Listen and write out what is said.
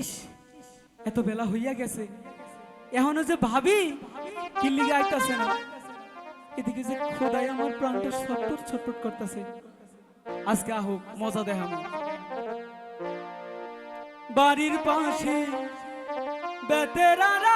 ইস, এত বেলা হইয়া গেছে। এখনও যে ভাবি কিল্লিগে আইতাছে না। এদিকে যে খোদাই আমার প্রাণটা ছটফট ছটফট করতেছে। আজকে আহুক মজা দেখামো। বাড়ির পাশে বেতেরারা